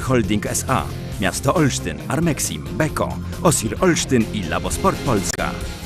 Holding SA, Miasto Olsztyn, Armexim, Beko, Osir Olsztyn i Labosport Polska.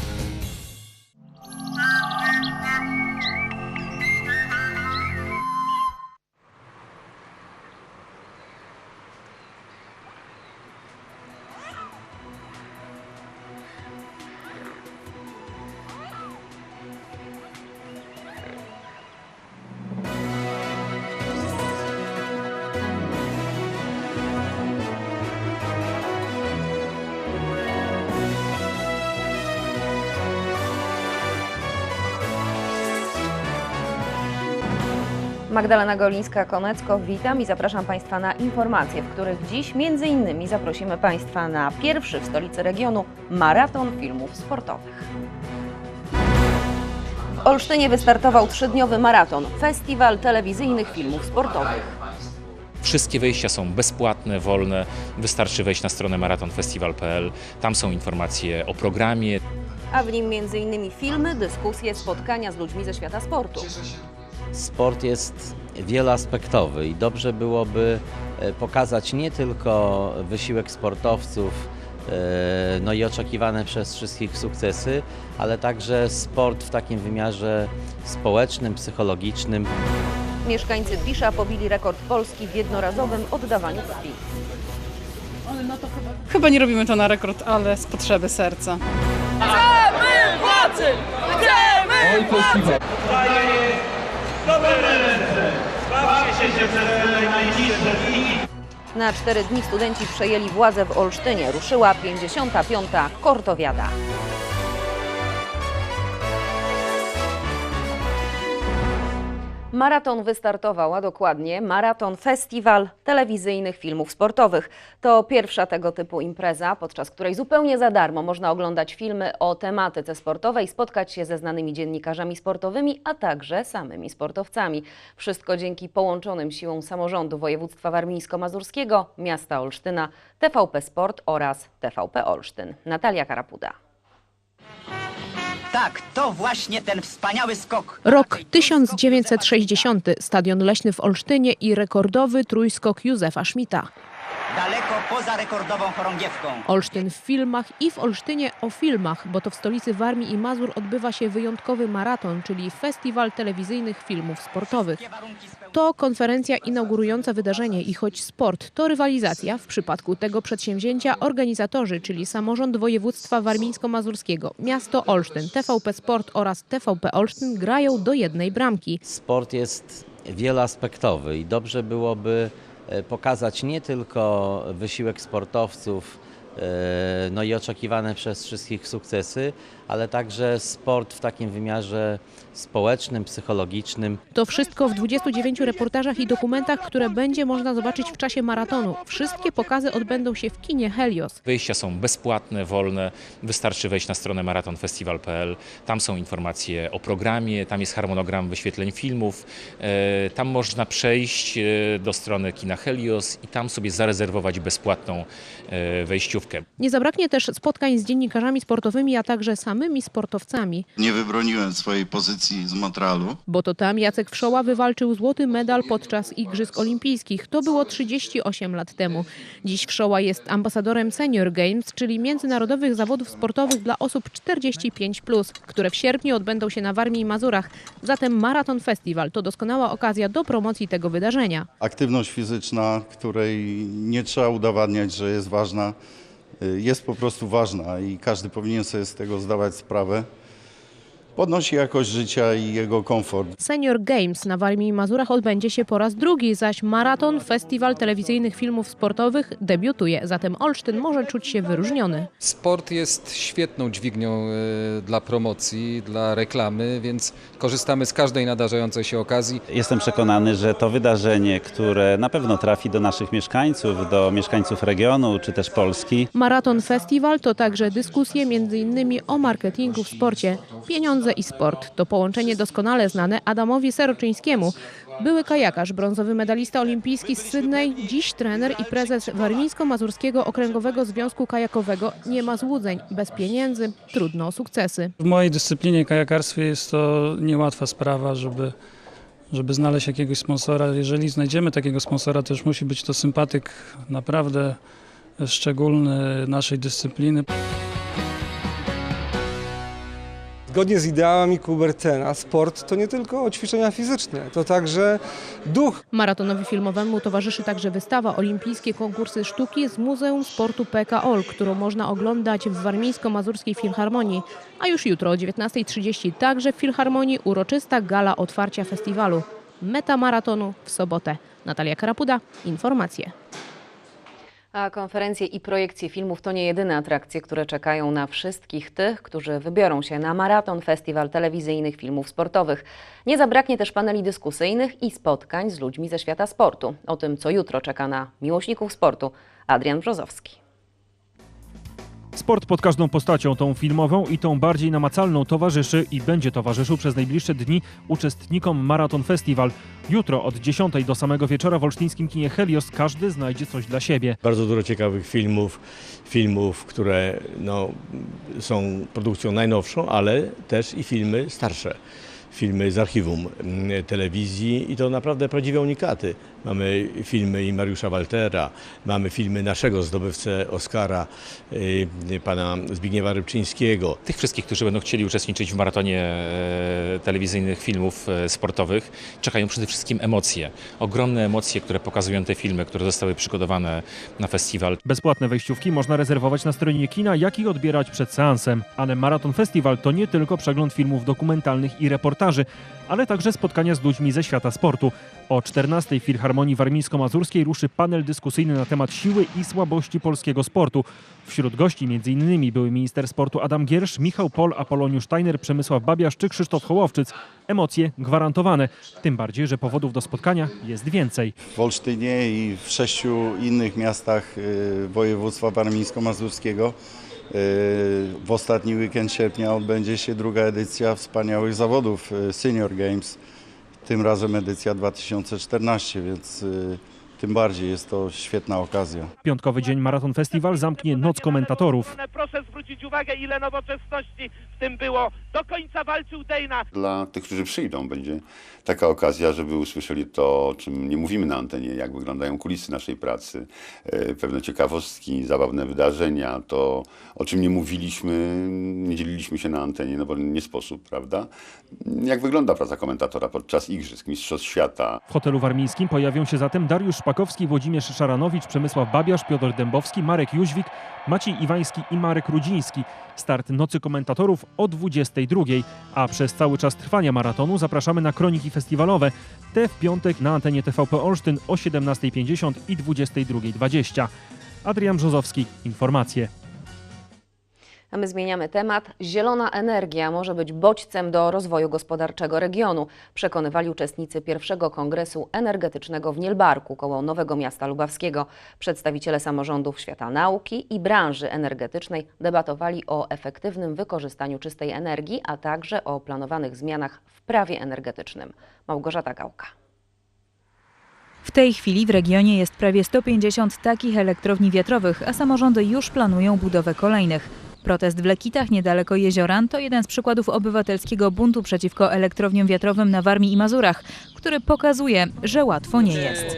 Magdalena Golińska-Konecko, witam i zapraszam Państwa na informacje, w których dziś między innymi zaprosimy Państwa na pierwszy w stolicy regionu maraton filmów sportowych. W Olsztynie wystartował trzydniowy maraton, festiwal telewizyjnych filmów sportowych. Wszystkie wejścia są bezpłatne, wolne. Wystarczy wejść na stronę maratonfestiwal.pl. Tam są informacje o programie. A w nim między innymi filmy, dyskusje, spotkania z ludźmi ze świata sportu. Sport jest wieloaspektowy i dobrze byłoby e, pokazać nie tylko wysiłek sportowców, e, no i oczekiwane przez wszystkich sukcesy, ale także sport w takim wymiarze społecznym, psychologicznym. Mieszkańcy Bisza pobili rekord Polski w jednorazowym oddawaniu krwi. Chyba nie robimy to na rekord, ale z potrzeby serca. Na cztery dni studenci przejęli władzę w Olsztynie. Ruszyła 55. Kortowiada. Maraton wystartował, a dokładnie Maraton Festiwal Telewizyjnych Filmów Sportowych. To pierwsza tego typu impreza, podczas której zupełnie za darmo można oglądać filmy o tematyce sportowej, spotkać się ze znanymi dziennikarzami sportowymi, a także samymi sportowcami. Wszystko dzięki połączonym siłom samorządu województwa warmińsko-mazurskiego, miasta Olsztyna, TVP Sport oraz TVP Olsztyn. Natalia Karapuda. Tak, to właśnie ten wspaniały skok. Rok 1960. Stadion Leśny w Olsztynie i rekordowy trójskok Józefa Szmita. Daleko poza rekordową chorągiewką. Olsztyn w filmach i w Olsztynie o filmach, bo to w stolicy Warmii i Mazur odbywa się wyjątkowy maraton, czyli Festiwal Telewizyjnych Filmów Sportowych. To konferencja inaugurująca wydarzenie i choć sport to rywalizacja, w przypadku tego przedsięwzięcia organizatorzy, czyli samorząd województwa warmińsko-mazurskiego, miasto Olsztyn, TVP Sport oraz TVP Olsztyn grają do jednej bramki. Sport jest wieloaspektowy i dobrze byłoby pokazać nie tylko wysiłek sportowców, e, no i oczekiwane przez wszystkich sukcesy, ale także sport w takim wymiarze społecznym, psychologicznym. To wszystko w 29 reportażach i dokumentach, które będzie można zobaczyć w czasie maratonu. Wszystkie pokazy odbędą się w kinie Helios. Wejścia są bezpłatne, wolne. Wystarczy wejść na stronę maratonfestiwal.pl. Tam są informacje o programie, tam jest harmonogram wyświetleń filmów. E, Tam można przejść e, do strony kina Helios i tam sobie zarezerwować bezpłatną e, wejściówkę. Nie zabraknie też spotkań z dziennikarzami sportowymi, a także samymi sportowcami, Nie wybroniłem swojej pozycji z Montrealu. bo to tam Jacek Wszoła wywalczył złoty medal podczas Igrzysk Olimpijskich. To było 38 lat temu. Dziś Wszoła jest ambasadorem Senior Games, czyli międzynarodowych zawodów sportowych dla osób 45+, które w sierpniu odbędą się na Warmii i Mazurach. Zatem Maraton Festiwal to doskonała okazja do promocji tego wydarzenia. Aktywność fizyczna, której nie trzeba udowadniać, że jest ważna, jest po prostu ważna i każdy powinien sobie z tego zdawać sprawę. Podnosi jakość życia i jego komfort. Senior Games na Warmii i Mazurach odbędzie się po raz drugi, zaś Maraton Festiwal Telewizyjnych Filmów Sportowych debiutuje. Zatem Olsztyn może czuć się wyróżniony. Sport jest świetną dźwignią e, dla promocji, dla reklamy, więc korzystamy z każdej nadarzającej się okazji. Jestem przekonany, że to wydarzenie, które na pewno trafi do naszych mieszkańców, do mieszkańców regionu czy też Polski, Maraton Festiwal to także dyskusje m.in. o marketingu w sporcie. Pieniądze i sport to połączenie doskonale znane Adamowi Seroczyńskiemu. Były kajakarz, brązowy medalista olimpijski z Sydney, dziś trener i prezes Warmińsko-Mazurskiego Okręgowego Związku Kajakowego. Nie ma złudzeń, bez pieniędzy trudno o sukcesy. W mojej dyscyplinie kajakarstwie jest to niełatwa sprawa, żeby żeby znaleźć jakiegoś sponsora. Jeżeli znajdziemy takiego sponsora, to już musi być to sympatyk naprawdę szczególny naszej dyscypliny. Zgodnie z ideałami Kubertena sport to nie tylko ćwiczenia fizyczne, to także duch. Maratonowi filmowemu towarzyszy także wystawa Olimpijskie konkursy sztuki z Muzeum Sportu PKOL, którą można oglądać w Warmińsko-Mazurskiej Filharmonii. A już jutro o 19.30 także w Filharmonii uroczysta gala otwarcia festiwalu. Meta maratonu w sobotę. Natalia Karapuda, informacje. A konferencje i projekcje filmów to nie jedyne atrakcje, które czekają na wszystkich tych, którzy wybiorą się na Maraton Festiwal Telewizyjnych Filmów Sportowych. Nie zabraknie też paneli dyskusyjnych i spotkań z ludźmi ze świata sportu. O tym, co jutro czeka na miłośników sportu, Adrian Brzozowski. Sport pod każdą postacią, tą filmową i tą bardziej namacalną towarzyszy i będzie towarzyszył przez najbliższe dni uczestnikom Maraton Festival. Jutro od 10 do samego wieczora w olsztyńskim kinie Helios każdy znajdzie coś dla siebie. Bardzo dużo ciekawych filmów, filmów, które no, są produkcją najnowszą, ale też i filmy starsze. Filmy z archiwum mm, telewizji i to naprawdę prawdziwe unikaty. Mamy filmy i Mariusza Waltera, mamy filmy naszego zdobywcę Oscara, y, pana Zbigniewa Rybczyńskiego. Tych wszystkich, którzy będą chcieli uczestniczyć w maratonie e, telewizyjnych filmów e, sportowych, czekają przede wszystkim emocje. Ogromne emocje, które pokazują te filmy, które zostały przygotowane na festiwal. Bezpłatne wejściówki można rezerwować na stronie kina, jak i odbierać przed seansem. Ale Maraton Festival to nie tylko przegląd filmów dokumentalnych i reportaży, ale także spotkania z ludźmi ze świata sportu. O 14 w Filharmonii Warmińsko-Mazurskiej ruszy panel dyskusyjny na temat siły i słabości polskiego sportu. Wśród gości m.in. były minister sportu Adam Giersz, Michał Pol, Apoloniusz Steiner, Przemysław Babiarz czy Krzysztof Hołowczyc. Emocje gwarantowane. Tym bardziej, że powodów do spotkania jest więcej. W Olsztynie i w sześciu innych miastach y, województwa warmińsko-mazurskiego w ostatni weekend sierpnia odbędzie się druga edycja wspaniałych zawodów y, Senior Games. Tym razem edycja 2014, więc y, tym bardziej jest to świetna okazja. Piątkowy dzień Maraton Festival zamknie noc komentatorów. Proszę zwrócić uwagę, ile nowoczesności w tym było. Do końca walczył Dejna. Dla tych, którzy przyjdą, będzie taka okazja, żeby usłyszeli to, o czym nie mówimy na antenie, jak wyglądają kulisy naszej pracy, e, pewne ciekawostki, zabawne wydarzenia, to o czym nie mówiliśmy, nie dzieliliśmy się na antenie, no bo nie sposób, prawda? Jak wygląda praca komentatora podczas Igrzysk, Mistrzostw Świata. W hotelu warmińskim pojawią się zatem Dariusz Szpakowski, Włodzimierz Szaranowicz, Przemysław Babiarz, Piotr Dębowski, Marek Jóźwik, Maciej Iwański i Marek Rudziński. Start Nocy Komentatorów o 22, a przez cały czas trwania maratonu zapraszamy na kroniki festiwalowe. Te w piątek na antenie TVP Olsztyn o 17.50 i 22.20. Adrian Brzozowski, informacje. A my zmieniamy temat. Zielona energia może być bodźcem do rozwoju gospodarczego regionu, przekonywali uczestnicy pierwszego kongresu energetycznego w Nielbarku koło Nowego Miasta Lubawskiego. Przedstawiciele samorządów świata nauki i branży energetycznej debatowali o efektywnym wykorzystaniu czystej energii, a także o planowanych zmianach w prawie energetycznym. Małgorzata Gałka. W tej chwili w regionie jest prawie 150 takich elektrowni wiatrowych, a samorządy już planują budowę kolejnych. Protest w Lekitach niedaleko Jezioran to jeden z przykładów obywatelskiego buntu przeciwko elektrowniom wiatrowym na Warmii i Mazurach, który pokazuje, że łatwo nie jest.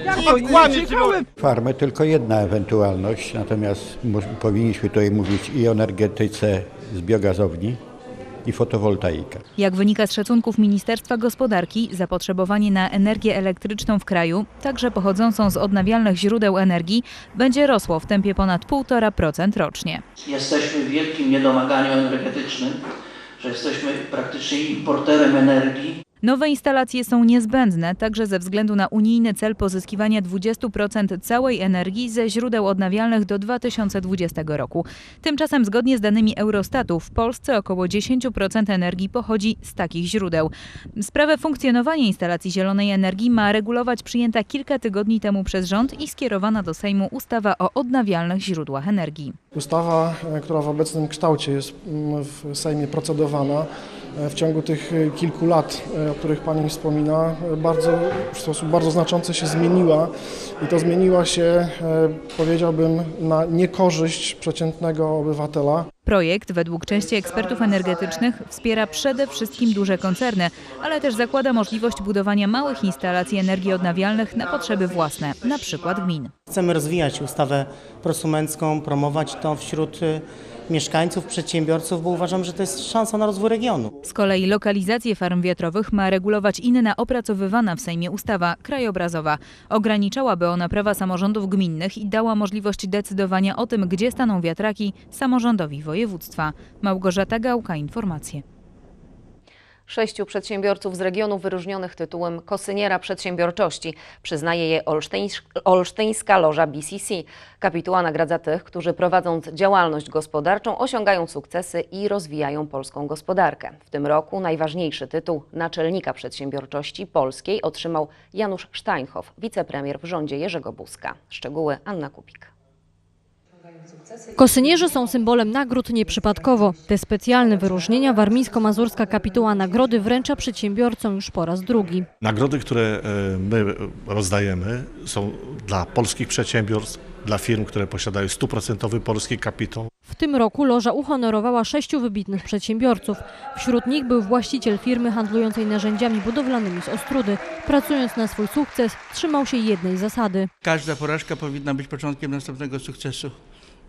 Farmy tylko jedna ewentualność, natomiast powinniśmy tutaj mówić i o energetyce z biogazowni i fotowoltaika. Jak wynika z szacunków Ministerstwa Gospodarki, zapotrzebowanie na energię elektryczną w kraju, także pochodzącą z odnawialnych źródeł energii, będzie rosło w tempie ponad 1,5% rocznie. Jesteśmy w wielkim niedomaganiu energetycznym, że jesteśmy praktycznie importerem energii. Nowe instalacje są niezbędne także ze względu na unijny cel pozyskiwania 20% całej energii ze źródeł odnawialnych do 2020 roku. Tymczasem zgodnie z danymi Eurostatu w Polsce około 10% energii pochodzi z takich źródeł. Sprawę funkcjonowania instalacji zielonej energii ma regulować przyjęta kilka tygodni temu przez rząd i skierowana do Sejmu ustawa o odnawialnych źródłach energii. Ustawa, e, która w obecnym kształcie jest mm, w Sejmie procedowana, w ciągu tych e, kilku lat, e, o których Pani wspomina, e, bardzo, w sposób bardzo znaczący się zmieniła i to zmieniła się, powiedziałbym, na niekorzyść przeciętnego obywatela. Projekt, według części ekspertów energetycznych, wspiera przede wszystkim duże koncerny, ale też zakłada możliwość budowania małych instalacji energii odnawialnych na potrzeby własne, na przykład gmin. Chcemy rozwijać ustawę prosumencką, promować to wśród y, mieszkańców, przedsiębiorców, bo uważam, że to jest szansa na rozwój regionu. Z kolei lokalizację farm wiatrowych ma regulować inna opracowywana w Sejmie ustawa krajobrazowa. Ograniczałaby ona prawa samorządów gminnych i dała możliwość decydowania o tym, gdzie staną wiatraki samorządowi województwa. Małgorzata Gałka, informacje. Sześciu przedsiębiorców z regionu wyróżnionych tytułem Kosyniera Przedsiębiorczości przyznaje je olsztyńs- olsztyńska loża BCC. Kapituła nagradza tych, którzy prowadząc działalność gospodarczą osiągają sukcesy i rozwijają polską gospodarkę. W tym roku najważniejszy tytuł Naczelnika Przedsiębiorczości Polskiej otrzymał Janusz Steinhoff, wicepremier w rządzie Jerzego Buzka. Szczegóły Anna Kupik. Kosynierze są symbolem nagród nieprzypadkowo. Te specjalne wyróżnienia warmińsko-mazurska kapituła nagrody wręcza przedsiębiorcom już po raz drugi. Nagrody, które e, my rozdajemy są dla polskich przedsiębiorstw, dla firm, które posiadają stuprocentowy polski kapitał. W tym roku loża uhonorowała sześciu wybitnych przedsiębiorców. Wśród nich był właściciel firmy handlującej narzędziami budowlanymi z Ostrudy. Pracując na swój sukces, trzymał się jednej zasady. Każda porażka powinna być początkiem następnego sukcesu.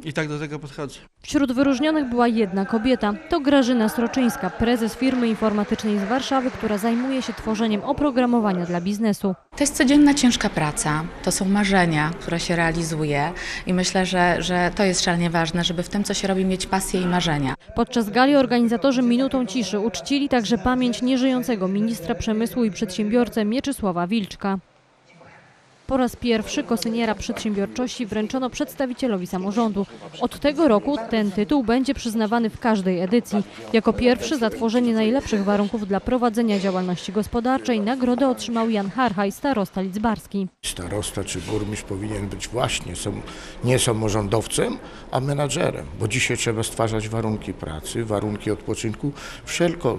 I tak do tego podchodzę. Wśród wyróżnionych była jedna kobieta. To Grażyna Sroczyńska, prezes firmy informatycznej z Warszawy, która zajmuje się tworzeniem oprogramowania dla biznesu. To jest codzienna ciężka praca, to są marzenia, które się realizuje i myślę, że, że to jest szalenie ważne, żeby w tym, co się robi, mieć pasję i marzenia. Podczas gali organizatorzy minutą ciszy uczcili także pamięć nieżyjącego ministra przemysłu i przedsiębiorcę Mieczysława Wilczka. Po raz pierwszy kosyniera przedsiębiorczości wręczono przedstawicielowi samorządu. Od tego roku ten tytuł będzie przyznawany w każdej edycji. Jako pierwszy za tworzenie najlepszych warunków dla prowadzenia działalności gospodarczej nagrodę otrzymał Jan Harhaj, starosta lidzbarski. Starosta czy burmistrz powinien być właśnie nie samorządowcem, a menadżerem, bo dzisiaj trzeba stwarzać warunki pracy, warunki odpoczynku, wszelko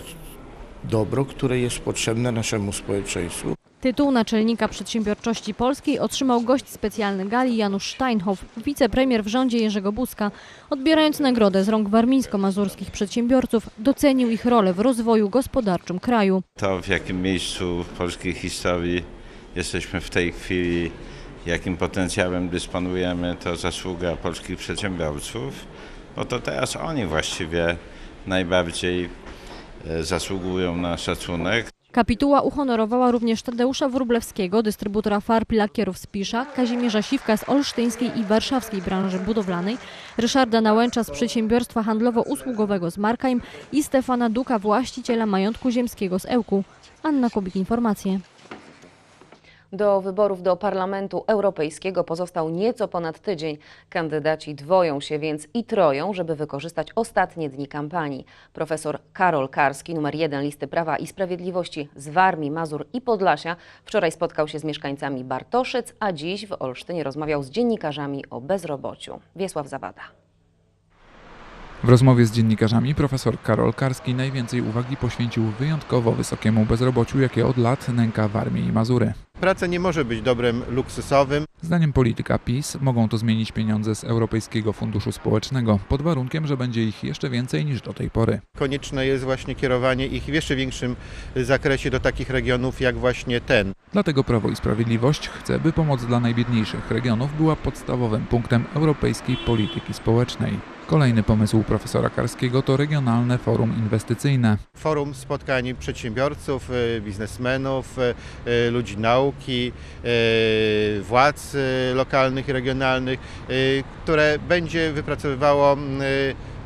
dobro, które jest potrzebne naszemu społeczeństwu. Tytuł naczelnika przedsiębiorczości polskiej otrzymał gość specjalny gali Janusz Steinhoff, wicepremier w rządzie Jerzego Buzka. Odbierając nagrodę z rąk warmińsko-mazurskich przedsiębiorców, docenił ich rolę w rozwoju gospodarczym kraju. To w jakim miejscu w polskiej historii jesteśmy w tej chwili, jakim potencjałem dysponujemy, to zasługa polskich przedsiębiorców, bo to teraz oni właściwie najbardziej e, zasługują na szacunek. Kapituła uhonorowała również Tadeusza Wróblewskiego, dystrybutora farb lakierów z Pisza, Kazimierza Siwka z olsztyńskiej i warszawskiej branży budowlanej, Ryszarda Nałęcza z przedsiębiorstwa handlowo-usługowego z Markheim i Stefana Duka, właściciela majątku ziemskiego z Ełku. Anna Kubik, informacje. Do wyborów do Parlamentu Europejskiego pozostał nieco ponad tydzień. Kandydaci dwoją się więc i troją, żeby wykorzystać ostatnie dni kampanii. Profesor Karol Karski, numer jeden listy Prawa i Sprawiedliwości z Warmii, Mazur i Podlasia, wczoraj spotkał się z mieszkańcami Bartoszyc, a dziś w Olsztynie rozmawiał z dziennikarzami o bezrobociu. Wiesław Zawada. W rozmowie z dziennikarzami profesor Karol Karski najwięcej uwagi poświęcił wyjątkowo wysokiemu bezrobociu, jakie od lat nęka Warmię i Mazury. Praca nie może być dobrem luksusowym. Zdaniem polityka PiS mogą to zmienić pieniądze z Europejskiego Funduszu Społecznego, pod warunkiem, że będzie ich jeszcze więcej niż do tej pory. Konieczne jest właśnie kierowanie ich w jeszcze większym zakresie do takich regionów jak właśnie ten. Dlatego Prawo i Sprawiedliwość chce, by pomoc dla najbiedniejszych regionów była podstawowym punktem europejskiej polityki społecznej. Kolejny pomysł profesora Karskiego to regionalne forum inwestycyjne. Forum spotkań przedsiębiorców, biznesmenów, e, e, ludzi nauki, władz lokalnych i regionalnych, które będzie wypracowywało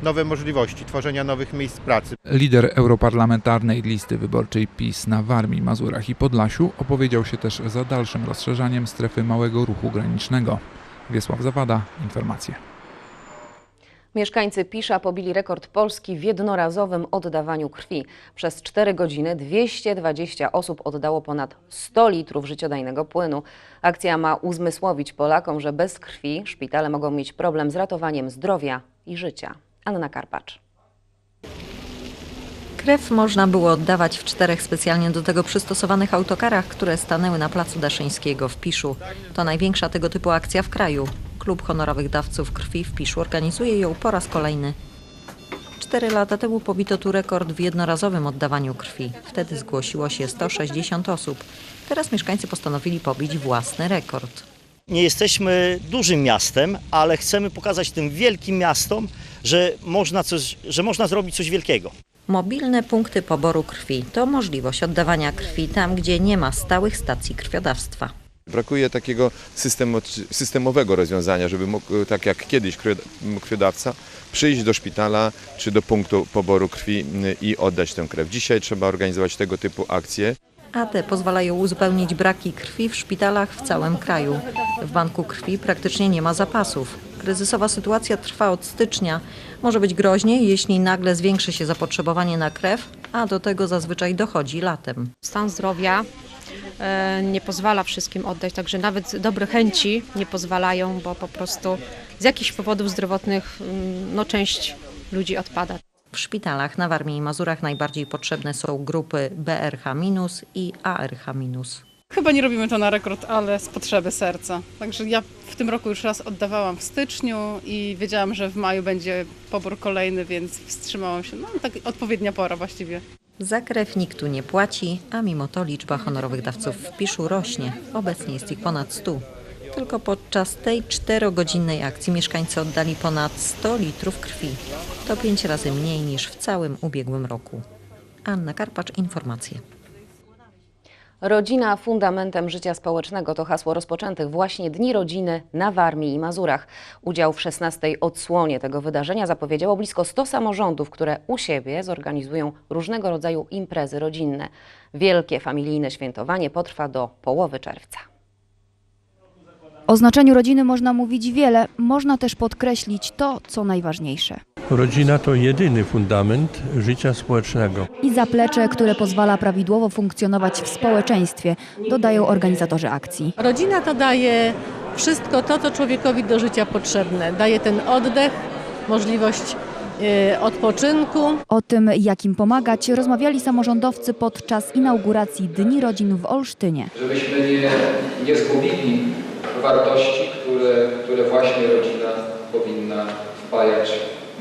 nowe możliwości tworzenia nowych miejsc pracy. Lider europarlamentarnej listy wyborczej PiS na Warmii, Mazurach i Podlasiu opowiedział się też za dalszym rozszerzaniem strefy małego ruchu granicznego. Wiesław Zawada, informacje. Mieszkańcy Pisza pobili rekord Polski w jednorazowym oddawaniu krwi. Przez 4 godziny 220 osób oddało ponad 100 litrów życiodajnego płynu. Akcja ma uzmysłowić Polakom, że bez krwi szpitale mogą mieć problem z ratowaniem zdrowia i życia. Anna Karpacz. Krew można było oddawać w czterech specjalnie do tego przystosowanych autokarach, które stanęły na placu Daszyńskiego w Piszu. To największa tego typu akcja w kraju. Klub Honorowych Dawców Krwi w Piszu organizuje ją po raz kolejny. Cztery lata temu pobito tu rekord w jednorazowym oddawaniu krwi. Wtedy zgłosiło się 160 osób. Teraz mieszkańcy postanowili pobić własny rekord. Nie jesteśmy dużym miastem, ale chcemy pokazać tym wielkim miastom, że można, coś, że można zrobić coś wielkiego. Mobilne punkty poboru krwi to możliwość oddawania krwi tam, gdzie nie ma stałych stacji krwiodawstwa. Brakuje takiego systemowego rozwiązania, żeby mógł, tak jak kiedyś krwiodawca, przyjść do szpitala czy do punktu poboru krwi i oddać tę krew. Dzisiaj trzeba organizować tego typu akcje. A te pozwalają uzupełnić braki krwi w szpitalach w całym kraju. W banku krwi praktycznie nie ma zapasów. Kryzysowa sytuacja trwa od stycznia. Może być groźnie, jeśli nagle zwiększy się zapotrzebowanie na krew, a do tego zazwyczaj dochodzi latem. Stan zdrowia e, nie pozwala wszystkim oddać, także nawet dobre chęci nie pozwalają, bo po prostu z jakichś powodów zdrowotnych mm, no, część ludzi odpada. W szpitalach na Warmii i Mazurach najbardziej potrzebne są grupy BRH- i ARH-. Chyba nie robimy to na rekord, ale z potrzeby serca. Także ja w tym roku już raz oddawałam w styczniu i wiedziałam, że w maju będzie pobór kolejny, więc wstrzymałam się. No tak odpowiednia pora właściwie. Za krew nikt tu nie płaci, a mimo to liczba honorowych dawców w Piszu rośnie. Obecnie jest ich ponad 100. Tylko podczas tej czterogodzinnej akcji mieszkańcy oddali ponad 100 litrów krwi. To pięć razy mniej niż w całym ubiegłym roku. Anna Karpacz, informacje. Rodzina fundamentem życia społecznego to hasło rozpoczętych właśnie Dni Rodziny na Warmii i Mazurach. Udział w 16. odsłonie tego wydarzenia zapowiedziało blisko 100 samorządów, które u siebie zorganizują różnego rodzaju imprezy rodzinne. Wielkie familijne świętowanie potrwa do połowy czerwca. O znaczeniu rodziny można mówić wiele, można też podkreślić to, co najważniejsze. Rodzina to jedyny fundament życia społecznego. I zaplecze, które pozwala prawidłowo funkcjonować w społeczeństwie, dodają organizatorzy akcji. Rodzina to daje wszystko to, co człowiekowi do życia potrzebne. Daje ten oddech, możliwość e, odpoczynku. O tym, jak im pomagać, rozmawiali samorządowcy podczas inauguracji Dni Rodzin w Olsztynie. Żebyśmy nie, nie zgubili wartości, które, które właśnie rodzina powinna wpajać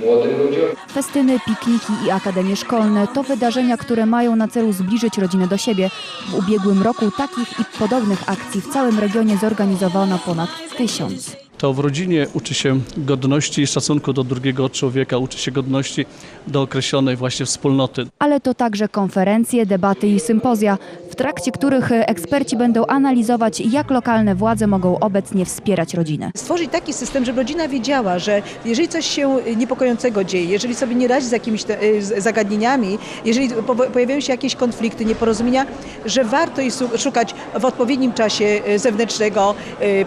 młodym ludziom. Festyny, pikniki i akademie szkolne to wydarzenia, które mają na celu zbliżyć rodzinę do siebie. W ubiegłym roku takich i podobnych akcji w całym regionie zorganizowano ponad tysiąc. To w rodzinie uczy się godności i szacunku do drugiego człowieka, uczy się godności do określonej właśnie wspólnoty. Ale to także konferencje, debaty i sympozja, w trakcie których eksperci będą analizować, jak lokalne władze mogą obecnie wspierać rodzinę. Stworzyć taki system, żeby rodzina wiedziała, że jeżeli coś się niepokojącego dzieje, jeżeli sobie nie radzi z jakimiś te, z zagadnieniami, jeżeli po, pojawiają się jakieś konflikty, nieporozumienia, że warto jej szukać w odpowiednim czasie zewnętrznego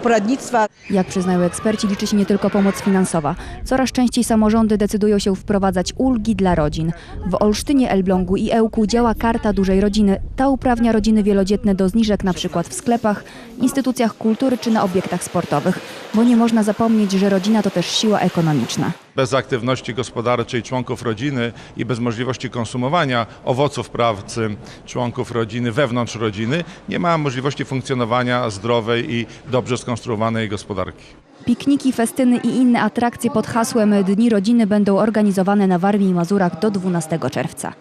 poradnictwa. Jak przyznają eksperci, liczy się nie tylko pomoc finansowa. Coraz częściej samorządy decydują się wprowadzać ulgi dla rodzin. W Olsztynie, Elblągu i Ełku działa Karta Dużej Rodziny. Ta uprawnia rodziny wielodzietne do zniżek przykład w sklepach, instytucjach kultury czy na obiektach sportowych. Bo nie można zapomnieć, że rodzina to też siła ekonomiczna. Bez aktywności gospodarczej członków rodziny i bez możliwości konsumowania owoców pracy członków rodziny wewnątrz rodziny nie ma możliwości funkcjonowania zdrowej i dobrze skonstruowanej gospodarki. Pikniki, festyny i inne atrakcje pod hasłem Dni Rodziny będą organizowane na Warmii i Mazurach do 12 czerwca.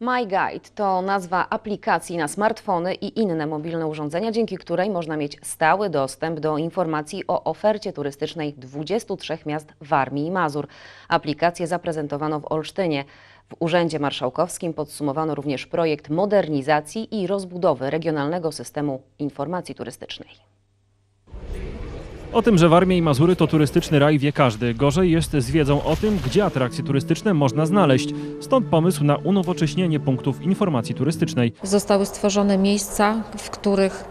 MyGuide to nazwa aplikacji na smartfony i inne mobilne urządzenia, dzięki której można mieć stały dostęp do informacji o ofercie turystycznej 23 miast Warmii i Mazur. Aplikację zaprezentowano w Olsztynie. W Urzędzie Marszałkowskim podsumowano również projekt modernizacji i rozbudowy regionalnego systemu informacji turystycznej. O tym, że Warmia i Mazury to turystyczny raj wie każdy. Gorzej jest z wiedzą o tym, gdzie atrakcje turystyczne można znaleźć. Stąd pomysł na unowocześnienie punktów informacji turystycznej. Zostały stworzone miejsca, w których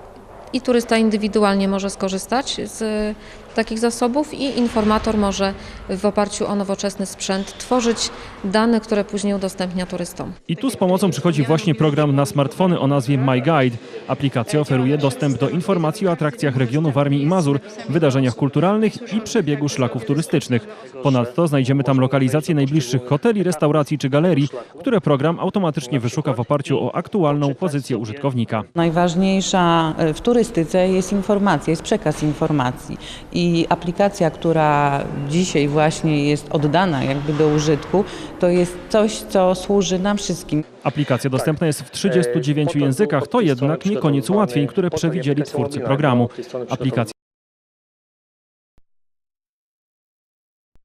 i turysta indywidualnie może skorzystać z takich zasobów i informator może w oparciu o nowoczesny sprzęt tworzyć dane, które później udostępnia turystom. I tu z pomocą przychodzi właśnie program na smartfony o nazwie MyGuide. Aplikacja oferuje dostęp do informacji o atrakcjach regionu Warmii i Mazur, wydarzeniach kulturalnych i przebiegu szlaków turystycznych. Ponadto znajdziemy tam lokalizacje najbliższych hoteli, restauracji czy galerii, które program automatycznie wyszuka w oparciu o aktualną pozycję użytkownika. Najważniejsza w turystyce turystyce jest informacja, jest przekaz informacji i aplikacja, która dzisiaj właśnie jest oddana jakby do użytku, to jest coś, co służy nam wszystkim. Aplikacja dostępna jest w 39 językach, to jednak nie koniec ułatwień, które przewidzieli twórcy programu. Aplikacja